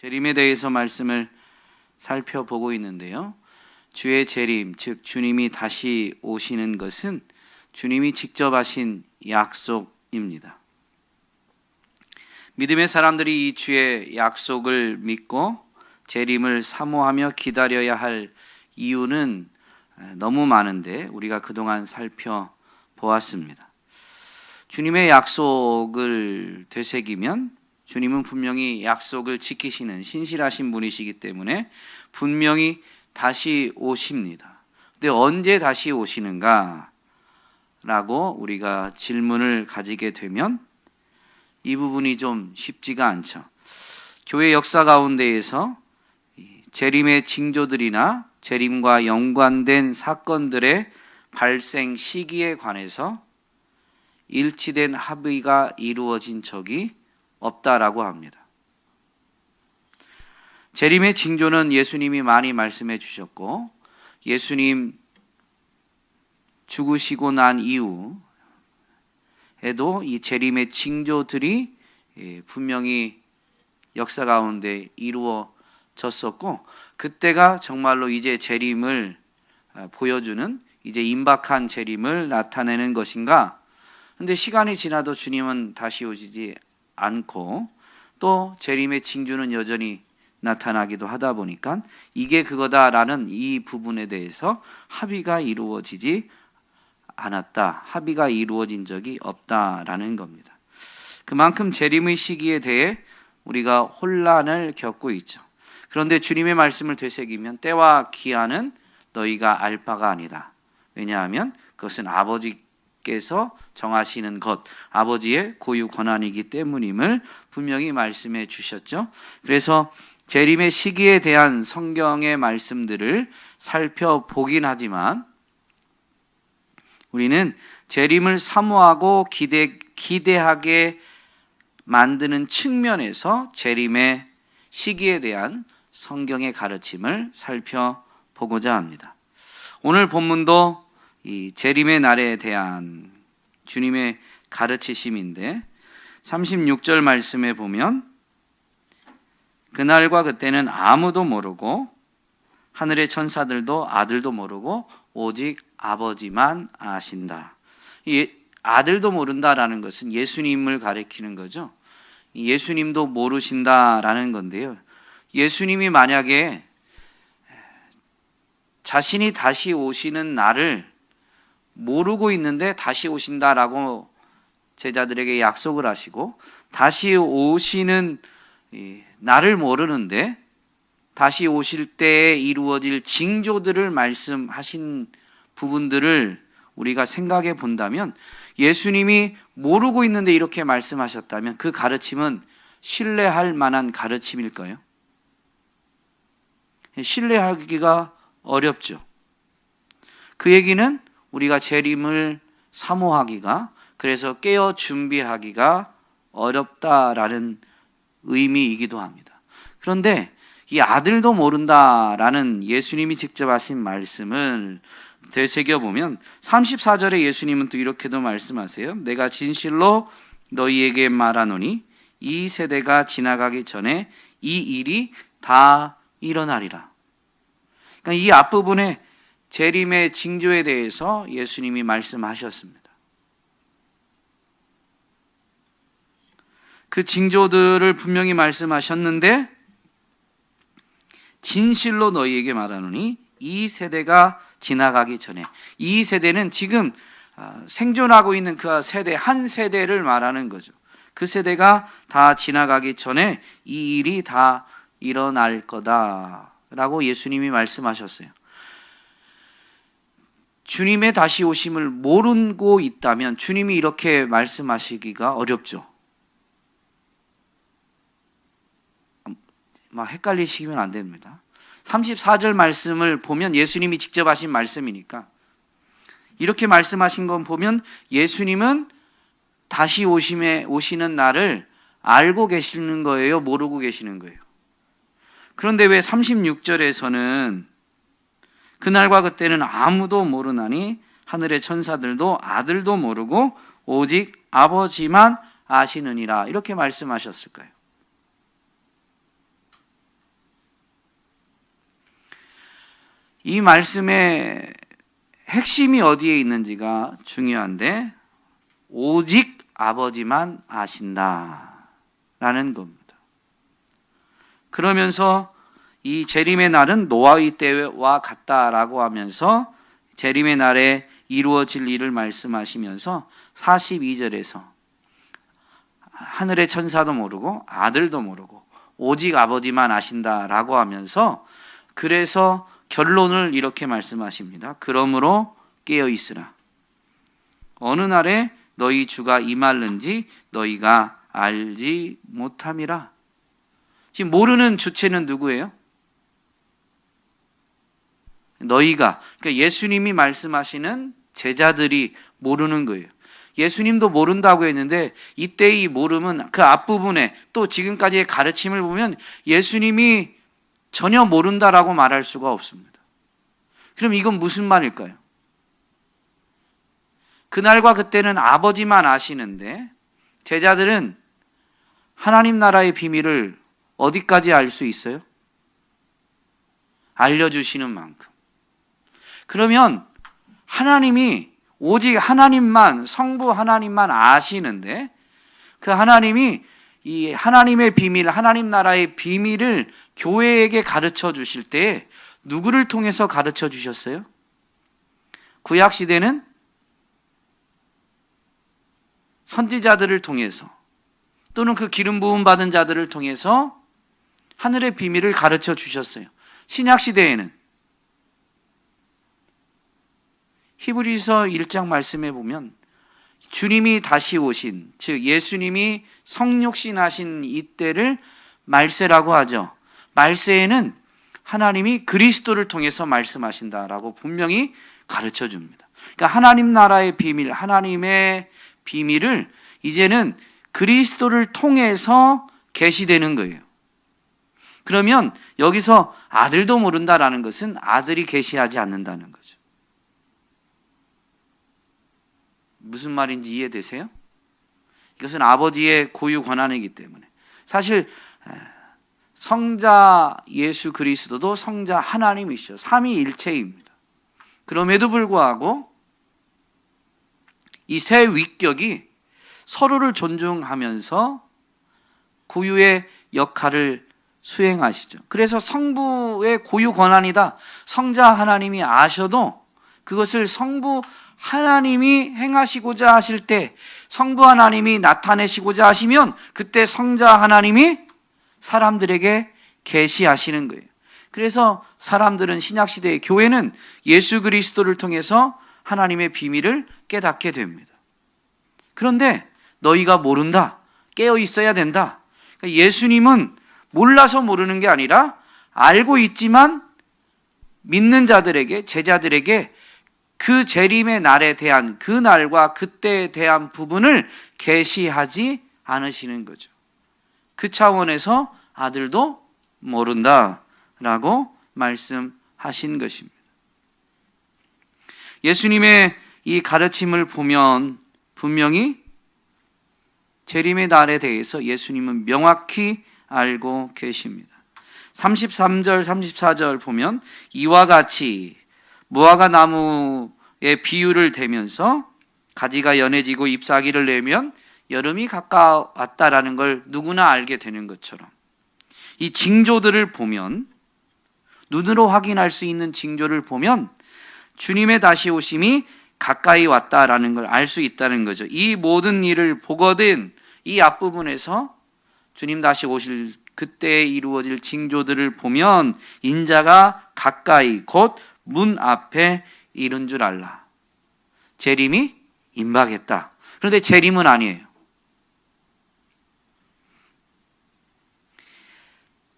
재림에 대해서 말씀을 살펴보고 있는데요. 주의 재림, 즉 주님이 다시 오시는 것은 주님이 직접 하신 약속입니다. 믿음의 사람들이 이 주의 약속을 믿고 재림을 사모하며 기다려야 할 이유는 너무 많은데 우리가 그동안 살펴보았습니다. 주님의 약속을 되새기면 주님은 분명히 약속을 지키시는 신실하신 분이시기 때문에 분명히 다시 오십니다. 근데 언제 다시 오시는가? 라고 우리가 질문을 가지게 되면 이 부분이 좀 쉽지가 않죠. 교회 역사 가운데에서 재림의 징조들이나 재림과 연관된 사건들의 발생 시기에 관해서 일치된 합의가 이루어진 적이 없다라고 합니다. 재림의 징조는 예수님이 많이 말씀해 주셨고 예수님 죽으시고 난 이후에도 이 재림의 징조들이 예, 분명히 역사 가운데 이루어졌었고 그때가 정말로 이제 재림을 아, 보여주는 이제 임박한 재림을 나타내는 것인가? 근데 시간이 지나도 주님은 다시 오시지 않고 또 재림의 징조는 여전히 나타나기도 하다 보니까 이게 그거다라는 이 부분에 대해서 합의가 이루어지지 않았다. 합의가 이루어진 적이 없다라는 겁니다. 그만큼 재림의 시기에 대해 우리가 혼란을 겪고 있죠. 그런데 주님의 말씀을 되새기면 때와 기한은 너희가 알 바가 아니다. 왜냐하면 그것은 아버지 께서 정하시는 것, 아버지의 고유 권한이기 때문임을 분명히 말씀해 주셨죠. 그래서 재림의 시기에 대한 성경의 말씀들을 살펴보긴 하지만 우리는 재림을 사모하고 기대, 기대하게 만드는 측면에서 재림의 시기에 대한 성경의 가르침을 살펴보고자 합니다. 오늘 본문도 이 재림의 날에 대한 주님의 가르치심인데 36절 말씀에 보면 그날과 그때는 아무도 모르고 하늘의 천사들도 아들도 모르고 오직 아버지만 아신다. 이 아들도 모른다라는 것은 예수님을 가리키는 거죠. 예수님도 모르신다라는 건데요. 예수님이 만약에 자신이 다시 오시는 날을 모르고 있는데 다시 오신다라고 제자들에게 약속을 하시고 다시 오시는 나를 모르는데 다시 오실 때에 이루어질 징조들을 말씀하신 부분들을 우리가 생각해 본다면 예수님이 모르고 있는데 이렇게 말씀하셨다면 그 가르침은 신뢰할 만한 가르침일까요? 신뢰하기가 어렵죠. 그 얘기는 우리가 재림을 사모하기가 그래서 깨어 준비하기가 어렵다라는 의미이기도 합니다. 그런데 이 아들도 모른다라는 예수님이 직접 하신 말씀을 되새겨 보면 34절에 예수님은 또 이렇게도 말씀하세요. 내가 진실로 너희에게 말하노니 이 세대가 지나가기 전에 이 일이 다 일어나리라. 그러니까 이 앞부분에 재림의 징조에 대해서 예수님이 말씀하셨습니다. 그 징조들을 분명히 말씀하셨는데 진실로 너희에게 말하노니 이 세대가 지나가기 전에 이 세대는 지금 아, 생존하고 있는 그 세대 한 세대를 말하는 거죠. 그 세대가 다 지나가기 전에 이 일이 다 일어날 거다라고 예수님이 말씀하셨어요. 주님의 다시 오심을 모르고 있다면 주님이 이렇게 말씀하시기가 어렵죠. 막 헷갈리시면 안 됩니다. 34절 말씀을 보면 예수님이 직접 하신 말씀이니까 이렇게 말씀하신 건 보면 예수님은 다시 오심에 오시는 날을 알고 계시는 거예요, 모르고 계시는 거예요. 그런데 왜 36절에서는 그날과 그때는 아무도 모르나니 하늘의 천사들도 아들도 모르고 오직 아버지만 아시느니라 이렇게 말씀하셨을까요? 이 말씀의 핵심이 어디에 있는지가 중요한데 오직 아버지만 아신다라는 겁니다. 그러면서 이 재림의 날은 노아의 때와 같다라고 하면서 재림의 날에 이루어질 일을 말씀하시면서 42절에서 하늘의 천사도 모르고 아들도 모르고 오직 아버지만 아신다라고 하면서 그래서 결론을 이렇게 말씀하십니다. 그러므로 깨어 있으라. 어느 날에 너희 주가 임할는지 너희가 알지 못함이라. 지금 모르는 주체는 누구예요? 너희가 그러니까 예수님이 말씀하시는 제자들이 모르는 거예요. 예수님도 모른다고 했는데 이때의 모름은 그 앞부분에 또 지금까지의 가르침을 보면 예수님이 전혀 모른다라고 말할 수가 없습니다. 그럼 이건 무슨 말일까요? 그날과 그때는 아버지만 아시는데 제자들은 하나님 나라의 비밀을 어디까지 알 수 있어요? 알려주시는 만큼. 그러면 하나님이 오직 하나님만, 성부 하나님만 아시는데 그 하나님이 이 하나님의 비밀, 하나님 나라의 비밀을 교회에게 가르쳐 주실 때 누구를 통해서 가르쳐 주셨어요? 구약 시대는 선지자들을 통해서 또는 그 기름 부음 받은 자들을 통해서 하늘의 비밀을 가르쳐 주셨어요. 신약 시대에는 히브리서 1장 말씀에 보면 주님이 다시 오신 즉 예수님이 성육신 하신 이때를 말세라고 하죠. 말세에는 하나님이 그리스도를 통해서 말씀하신다라고 분명히 가르쳐 줍니다. 그러니까 하나님 나라의 비밀, 하나님의 비밀을 이제는 그리스도를 통해서 계시되는 거예요. 그러면 여기서 아들도 모른다라는 것은 아들이 계시하지 않는다는 거죠. 무슨 말인지 이해되세요? 이것은 아버지의 고유 권한이기 때문에 사실 성자 예수 그리스도도 성자 하나님이시죠. 삼위일체입니다. 그럼에도 불구하고 이 세 위격이 서로를 존중하면서 고유의 역할을 수행하시죠. 그래서 성부의 고유 권한이다. 성자 하나님이 아셔도 그것을 성부 하나님이 행하시고자 하실 때 성부 하나님이 나타내시고자 하시면 그때 성자 하나님이 사람들에게 계시하시는 거예요. 그래서 사람들은 신약 시대의 교회는 예수 그리스도를 통해서 하나님의 비밀을 깨닫게 됩니다. 그런데 너희가 모른다. 깨어 있어야 된다. 그러니까 예수님은 몰라서 모르는 게 아니라 알고 있지만 믿는 자들에게 제자들에게 그 재림의 날에 대한 그 날과 그때에 대한 부분을 계시하지 않으시는 거죠. 그 차원에서 아들도 모른다라고 말씀하신 것입니다. 예수님의 이 가르침을 보면 분명히 재림의 날에 대해서 예수님은 명확히 알고 계십니다. 33절, 34절 보면 이와 같이 무화과 나무의 비유를 대면서 가지가 연해지고 잎사귀를 내면 여름이 가까웠다라는 걸 누구나 알게 되는 것처럼 이 징조들을 보면 눈으로 확인할 수 있는 징조를 보면 주님의 다시 오심이 가까이 왔다라는 걸 알 수 있다는 거죠. 이 모든 일을 보거든 이 앞부분에서 주님 다시 오실 그때 이루어질 징조들을 보면 인자가 가까이 곧 문 앞에 이른 줄 알라. 재림이 임박했다. 그런데 재림은 아니에요.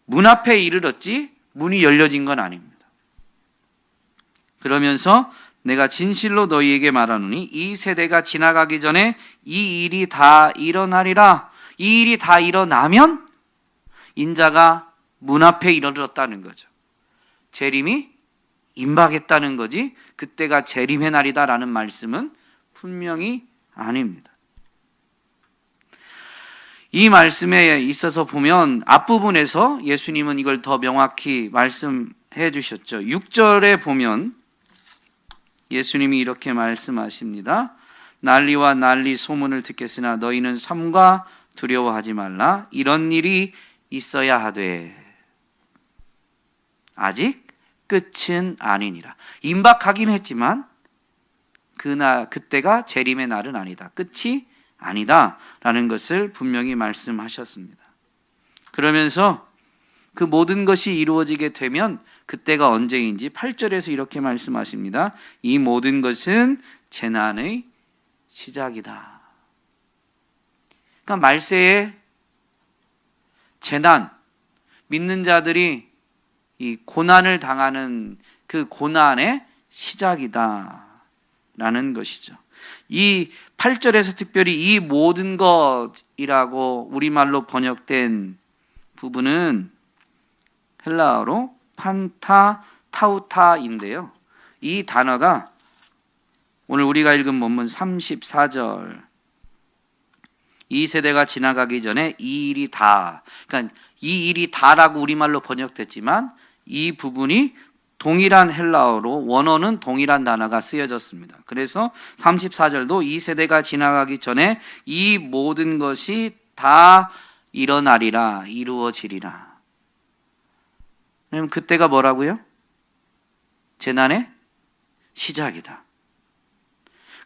문 앞에 이르렀지 문이 열려진 건 아닙니다. 그러면서 내가 진실로 너희에게 말하노니 이 세대가 지나가기 전에 이 일이 다 일어나리라. 이 일이 다 일어나면 인자가 문 앞에 이르렀다는 거죠. 재림이 임박했다는 거지 그때가 재림의 날이다라는 말씀은 분명히 아닙니다. 이 말씀에 있어서 보면 앞부분에서 예수님은 이걸 더 명확히 말씀 해 주셨죠. 6절에 보면 예수님이 이렇게 말씀하십니다. 난리와 난리 소문을 듣겠으나 너희는 삼가 두려워하지 말라. 이런 일이 있어야 하되 아직 끝은 아니니라. 임박하긴 했지만 그날 그때가 재림의 날은 아니다. 끝이 아니다라는 것을 분명히 말씀하셨습니다. 그러면서 그 모든 것이 이루어지게 되면 그때가 언제인지 8절에서 이렇게 말씀하십니다. 이 모든 것은 재난의 시작이다. 그러니까 말세에 재난, 믿는 자들이 이 고난을 당하는 그 고난의 시작이다. 라는 것이죠. 이 8절에서 특별히 이 모든 것이라고 우리말로 번역된 부분은 헬라어로 판타 타우타인데요. 이 단어가 오늘 우리가 읽은 본문 34절 이 세대가 지나가기 전에 이 일이 다 그러니까 이 일이 다라고 우리말로 번역됐지만 이 부분이 동일한 헬라어로 원어는 동일한 단어가 쓰여졌습니다. 그래서 34절도 이 세대가 지나가기 전에 이 모든 것이 다 일어나리라 이루어지리라. 그럼 그때가 뭐라고요? 재난의 시작이다.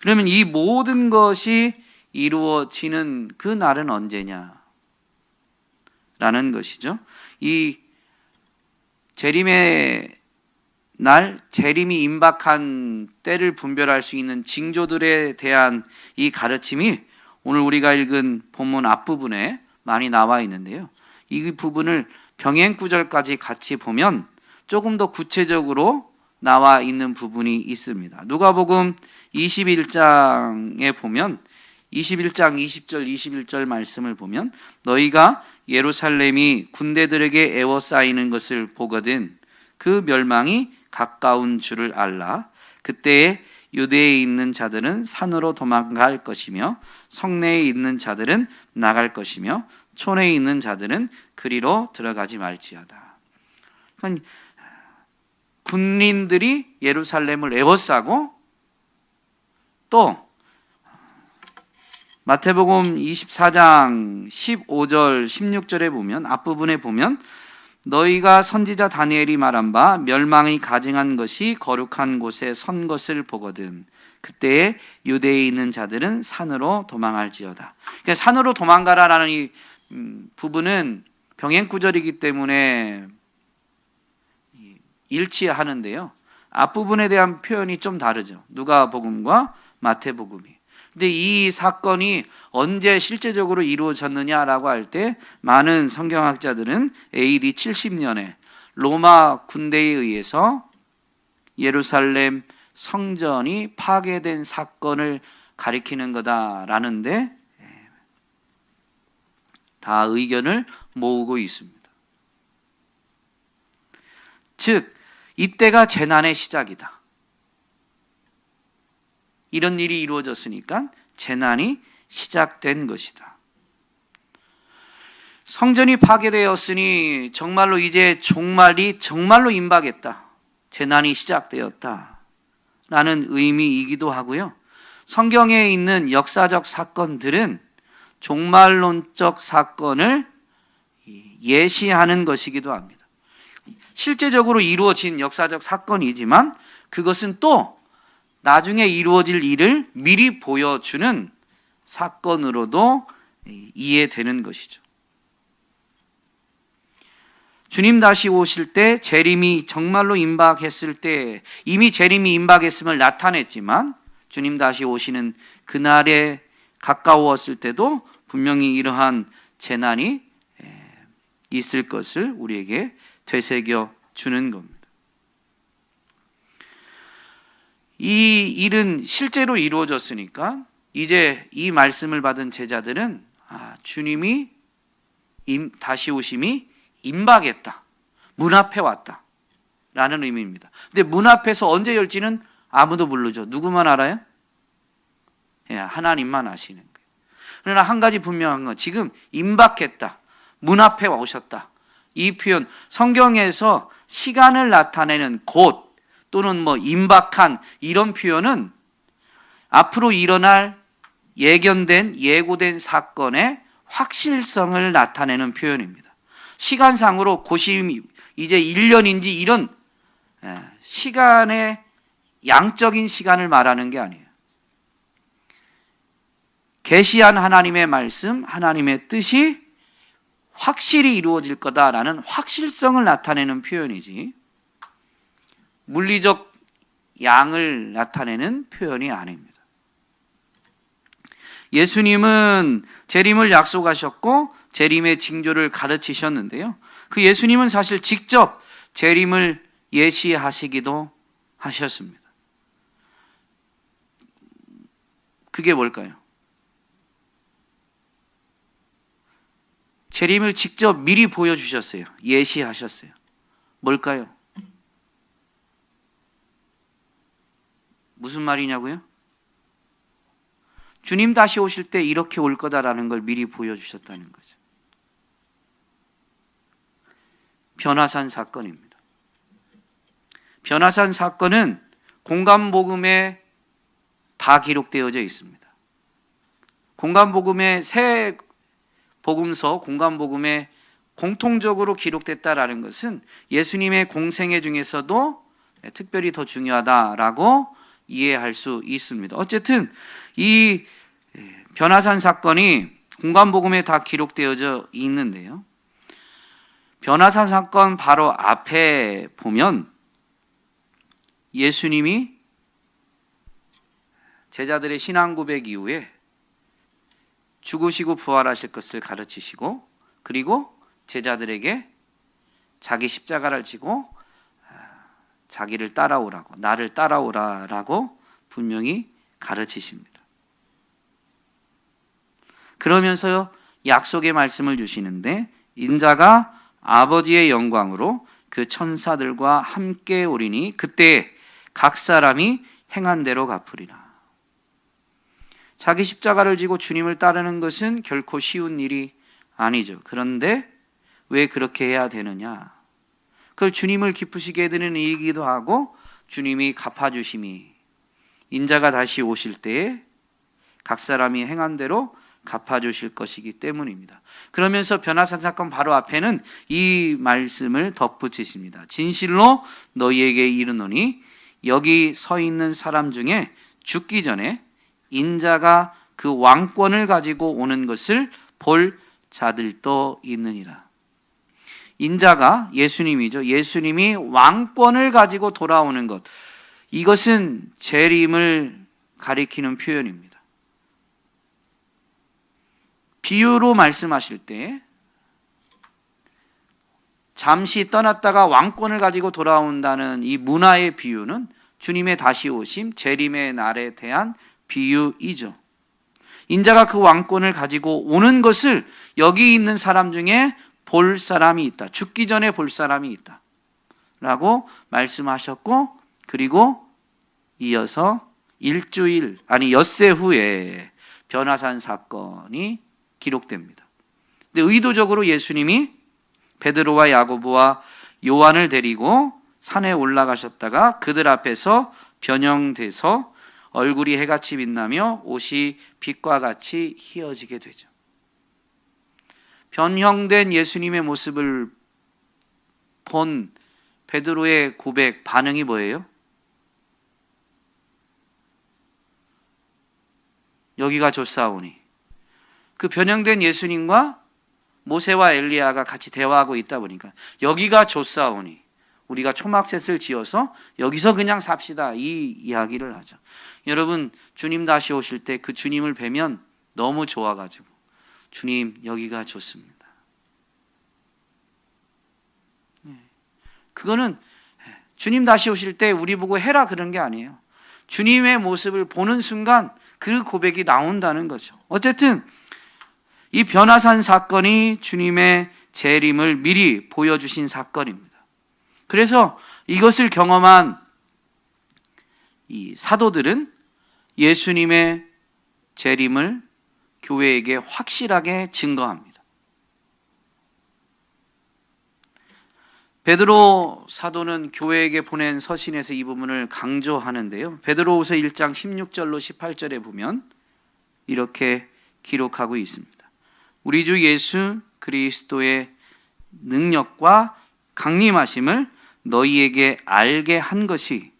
그러면 이 모든 것이 이루어지는 그 날은 언제냐? 라는 것이죠. 이 재림의 날 재림이 임박한 때를 분별할 수 있는 징조들에 대한 이 가르침이 오늘 우리가 읽은 본문 앞부분에 많이 나와 있는데요. 이 부분을 병행 구절까지 같이 보면 조금 더 구체적으로 나와 있는 부분이 있습니다. 누가복음 21장에 보면 21장 20절 21절 말씀을 보면 너희가 예루살렘이 군대들에게 애워싸이는 것을 보거든 그 멸망이 가까운 줄을 알라. 그때에 유대에 있는 자들은 산으로 도망갈 것이며 성내에 있는 자들은 나갈 것이며 촌에 있는 자들은 그리로 들어가지 말지어다. 그러니까 군인들이 예루살렘을 에워싸고 또 마태복음 24장 15절 16절에 보면 앞부분에 보면 너희가 선지자 다니엘이 말한 바 멸망이 가증한 것이 거룩한 곳에 선 것을 보거든 그때에 유대에 있는 자들은 산으로 도망할지어다. 그러니까 산으로 도망가라라는 이 음, 부분은 병행 구절이기 때문에 일치하는데요. 앞부분에 대한 표현이 좀 다르죠. 누가복음과 마태복음이. 근데 이 사건이 언제 실제적으로 이루어졌느냐라고 할 때 많은 성경학자들은 AD 70년에 로마 군대에 의해서 예루살렘 성전이 파괴된 사건을 가리키는 거다라는데 다 의견을 모으고 있습니다. 즉 이때가 재난의 시작이다. 이런 일이 이루어졌으니까 재난이 시작된 것이다. 성전이 파괴되었으니 정말로 이제 종말이 정말로 임박했다. 재난이 시작되었다. 라는 의미이기도 하고요. 성경에 있는 역사적 사건들은 종말론적 사건을 예시하는 것이기도 합니다. 실제적으로 이루어진 역사적 사건이지만 그것은 또 나중에 이루어질 일을 미리 보여주는 사건으로도 이해되는 것이죠. 주님 다시 오실 때 재림이 정말로 임박했을 때 이미 재림이 임박했음을 나타냈지만 주님 다시 오시는 그날에 가까웠을 때도 분명히 이러한 재난이 있을 것을 우리에게 되새겨 주는 겁니다. 이 일은 실제로 이루어졌으니까 이제 이 말씀을 받은 제자들은 아, 주님이 임, 다시 오심이 임박했다. 문 앞에 왔다. 라는 의미입니다. 근데 문 앞에서 언제 열지는 아무도 모르죠. 누구만 알아요? 예, 하나님만 아시는 거예요. 그러나 한 가지 분명한 건 지금 임박했다. 문 앞에 오셨다. 이 표현 성경에서 시간을 나타내는 곧 또는 뭐 임박한 이런 표현은 앞으로 일어날 예견된 예고된 사건의 확실성을 나타내는 표현입니다. 시간상으로 곧이 이제 1년인지 이런 예, 시간의 양적인 시간을 말하는 게 아니에요. 계시한 하나님의 말씀, 하나님의 뜻이 확실히 이루어질 거다라는 확실성을 나타내는 표현이지 물리적 양을 나타내는 표현이 아닙니다. 예수님은 재림을 약속하셨고 재림의 징조를 가르치셨는데요. 그 예수님은 사실 직접 재림을 예시하시기도 하셨습니다. 그게 뭘까요? 재림을 직접 미리 보여주셨어요. 예시하셨어요. 뭘까요? 무슨 말이냐고요? 주님 다시 오실 때 이렇게 올 거다라는 걸 미리 보여주셨다는 거죠. 변화산 사건입니다. 변화산 사건은 공간복음에 다 기록되어져 있습니다. 공간복음의 새 복음서 공간복음에 공통적으로 기록됐다라는 것은 예수님의 공생애 중에서도 특별히 더 중요하다라고 이해할 수 있습니다. 어쨌든 이 변화산 사건이 공간복음에 다 기록되어져 있는데요. 변화산 사건 바로 앞에 보면 예수님이 제자들의 신앙 고백 이후에 죽으시고 부활하실 것을 가르치시고 그리고 제자들에게 자기 십자가를 지고 자기를 따라오라고 나를 따라오라라고 분명히 가르치십니다. 그러면서요 약속의 말씀을 주시는데 인자가 아버지의 영광으로 그 천사들과 함께 오리니 그때 각 사람이 행한 대로 갚으리라. 자기 십자가를 지고 주님을 따르는 것은 결코 쉬운 일이 아니죠. 그런데 왜 그렇게 해야 되느냐? 그걸 주님을 기쁘시게 해드리는 일이기도 하고 주님이 갚아주심이 인자가 다시 오실 때에 각 사람이 행한 대로 갚아주실 것이기 때문입니다. 그러면서 변화산 사건 바로 앞에는 이 말씀을 덧붙이십니다. 진실로 너희에게 이르노니 여기 서 있는 사람 중에 죽기 전에 인자가 그 왕권을 가지고 오는 것을 볼 자들도 있느니라. 인자가 예수님이죠. 예수님이 왕권을 가지고 돌아오는 것. 이것은 재림을 가리키는 표현입니다. 비유로 말씀하실 때 잠시 떠났다가 왕권을 가지고 돌아온다는 이 문화의 비유는 주님의 다시 오심, 재림의 날에 대한 비유이죠. 인자가 그 왕권을 가지고 오는 것을 여기 있는 사람 중에 볼 사람이 있다. 죽기 전에 볼 사람이 있다. 라고 말씀하셨고, 그리고 이어서 일주일, 아니 엿새 후에 변화산 사건이 기록됩니다. 근데 의도적으로 예수님이 베드로와 야고보와 요한을 데리고 산에 올라가셨다가 그들 앞에서 변형돼서 얼굴이 해같이 빛나며 옷이 빛과 같이 희어지게 되죠. 변형된 예수님의 모습을 본 베드로의 고백 반응이 뭐예요? 여기가 좋사오니 그 변형된 예수님과 모세와 엘리야가 같이 대화하고 있다 보니까 여기가 좋사오니 우리가 초막셋을 지어서 여기서 그냥 삽시다 이 이야기를 하죠. 여러분 주님 다시 오실 때 그 주님을 뵈면 너무 좋아가지고 주님 여기가 좋습니다. 네. 그거는 주님 다시 오실 때 우리 보고 해라 그런 게 아니에요. 주님의 모습을 보는 순간 그 고백이 나온다는 거죠. 어쨌든 이 변화산 사건이 주님의 재림을 미리 보여주신 사건입니다. 그래서 이것을 경험한 이 사도들은 예수님의 재림을 교회에게 확실하게 증거합니다. 베드로 사도는 교회에게 보낸 서신에서 이 부분을 강조하는데요. 베드로후서 1장 16절로 18절에 보면 이렇게 기록하고 있습니다. 우리 주 예수 그리스도의 능력과 강림하심을 너희에게 알게 한 것이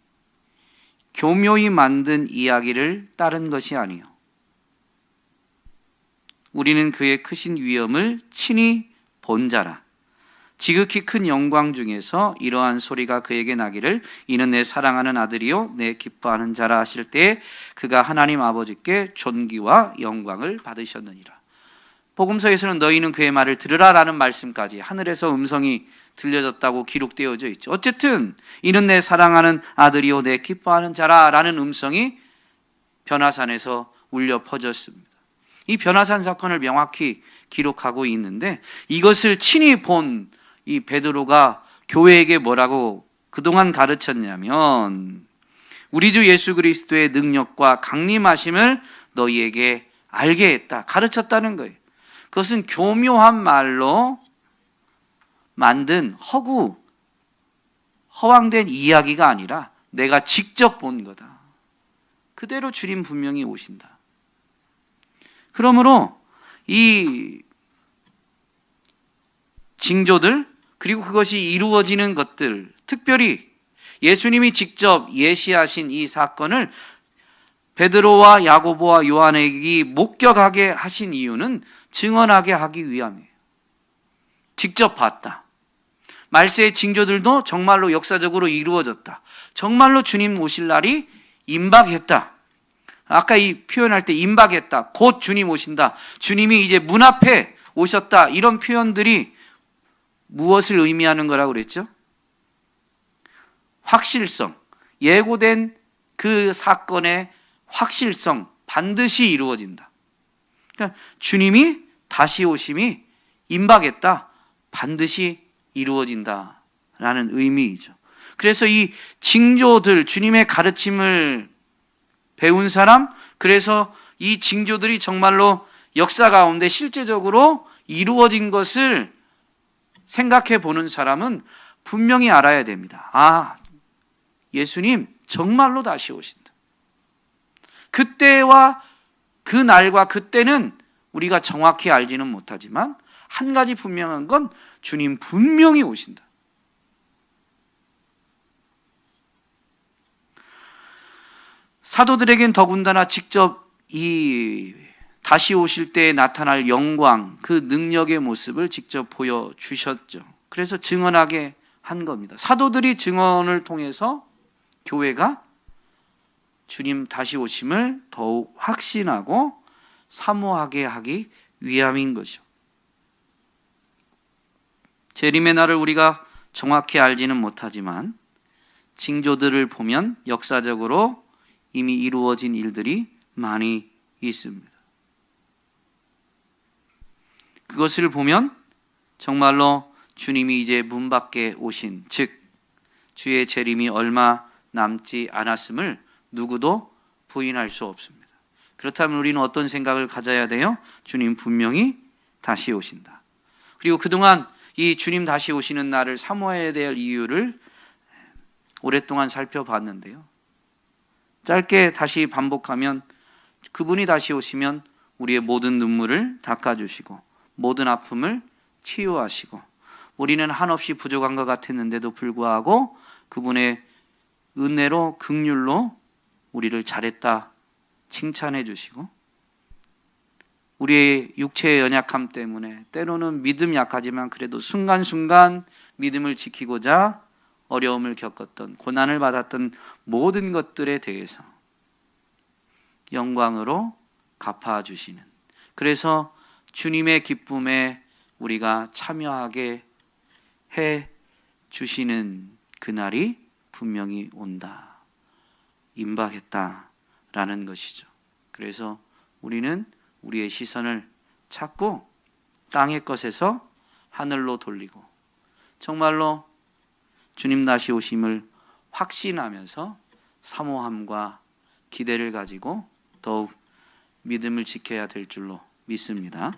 교묘히 만든 이야기를 따른 것이 아니요. 우리는 그의 크신 위엄을 친히 본 자라. 지극히 큰 영광 중에서 이러한 소리가 그에게 나기를 이는 내 사랑하는 아들이요 내 기뻐하는 자라 하실 때 그가 하나님 아버지께 존귀와 영광을 받으셨느니라. 복음서에서는 너희는 그의 말을 들으라라는 말씀까지 하늘에서 음성이 들려졌다고 기록되어져 있죠. 어쨌든 이는 내 사랑하는 아들이요 내 기뻐하는 자라라는 음성이 변화산에서 울려 퍼졌습니다. 이 변화산 사건을 명확히 기록하고 있는데 이것을 친히 본 이 베드로가 교회에게 뭐라고 그동안 가르쳤냐면 우리 주 예수 그리스도의 능력과 강림하심을 너희에게 알게 했다. 가르쳤다는 거예요. 그것은 교묘한 말로 만든 허구, 허황된 이야기가 아니라 내가 직접 본 거다. 그대로 주님 분명히 오신다. 그러므로 이 징조들 그리고 그것이 이루어지는 것들 특별히 예수님이 직접 예시하신 이 사건을 베드로와 야고보와 요한에게 목격하게 하신 이유는 증언하게 하기 위함이에요. 직접 봤다. 말세의 징조들도 정말로 역사적으로 이루어졌다. 정말로 주님 오실 날이 임박했다. 아까 이 표현할 때 임박했다. 곧 주님 오신다. 주님이 이제 문 앞에 오셨다. 이런 표현들이 무엇을 의미하는 거라고 그랬죠? 확실성. 예고된 그 사건의 확실성. 반드시 이루어진다. 그러니까 주님이 다시 오심이 임박했다. 반드시 이루어진다. 라는 의미이죠. 그래서 이 징조들, 주님의 가르침을 배운 사람, 그래서 이 징조들이 정말로 역사 가운데 실제적으로 이루어진 것을 생각해 보는 사람은 분명히 알아야 됩니다. 아, 예수님 정말로 다시 오신다. 그때와 그 날과 그때는 우리가 정확히 알지는 못하지만 한 가지 분명한 건 주님 분명히 오신다. 사도들에겐 더군다나 직접 이 다시 오실 때 나타날 영광, 그 능력의 모습을 직접 보여주셨죠. 그래서 증언하게 한 겁니다. 사도들이 증언을 통해서 교회가 주님 다시 오심을 더욱 확신하고 사모하게 하기 위함인 것이죠. 재림의 날을 우리가 정확히 알지는 못하지만 징조들을 보면 역사적으로 이미 이루어진 일들이 많이 있습니다. 그것을 보면 정말로 주님이 이제 문 밖에 오신 즉 주의 재림이 얼마 남지 않았음을 누구도 부인할 수 없습니다. 그렇다면 우리는 어떤 생각을 가져야 돼요? 주님 분명히 다시 오신다. 그리고 그동안 이 주님 다시 오시는 날을 사모해야 될 이유를 오랫동안 살펴봤는데요. 짧게 다시 반복하면 그분이 다시 오시면 우리의 모든 눈물을 닦아주시고 모든 아픔을 치유하시고 우리는 한없이 부족한 것 같았는데도 불구하고 그분의 은혜로 극률로 우리를 잘했다 칭찬해 주시고 우리의 육체의 연약함 때문에 때로는 믿음 약하지만 그래도 순간순간 믿음을 지키고자 어려움을 겪었던 고난을 받았던 모든 것들에 대해서 영광으로 갚아 주시는 그래서 주님의 기쁨에 우리가 참여하게 해 주시는 그날이 분명히 온다. 임박했다 라는 것이죠. 그래서 우리는 우리의 시선을 찾고 땅의 것에서 하늘로 돌리고 정말로 주님 다시 오심을 확신하면서 사모함과 기대를 가지고 더욱 믿음을 지켜야 될 줄로 믿습니다.